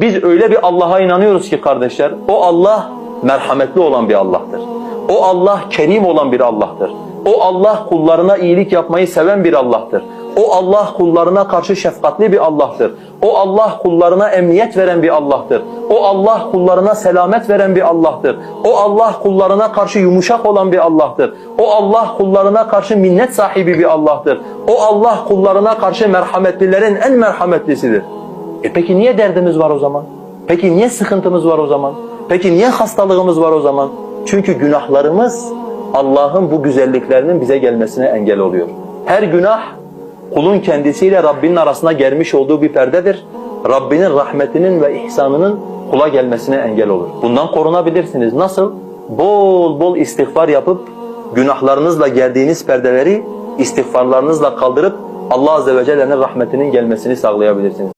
Biz öyle bir Allah'a inanıyoruz ki kardeşler, o Allah merhametli olan bir Allah'tır. O Allah kerim olan bir Allah'tır. O Allah kullarına iyilik yapmayı seven bir Allah'tır. O Allah kullarına karşı şefkatli bir Allah'tır. O Allah kullarına emniyet veren bir Allah'tır. O Allah kullarına selamet veren bir Allah'tır. O Allah kullarına karşı yumuşak olan bir Allah'tır. O Allah kullarına karşı minnet sahibi bir Allah'tır. O Allah kullarına karşı merhametlilerin en merhametlisidir. E peki niye derdimiz var o zaman? Peki niye sıkıntımız var o zaman? Peki niye hastalığımız var o zaman? Çünkü günahlarımız Allah'ın bu güzelliklerinin bize gelmesine engel oluyor. Her günah kulun kendisiyle Rabbinin arasına gelmiş olduğu bir perdedir. Rabbinin rahmetinin ve ihsanının kula gelmesine engel olur. Bundan korunabilirsiniz. Nasıl? Bol bol istiğfar yapıp günahlarınızla gerdiğiniz perdeleri istiğfarlarınızla kaldırıp Allah Azze ve Celle'nin rahmetinin gelmesini sağlayabilirsiniz.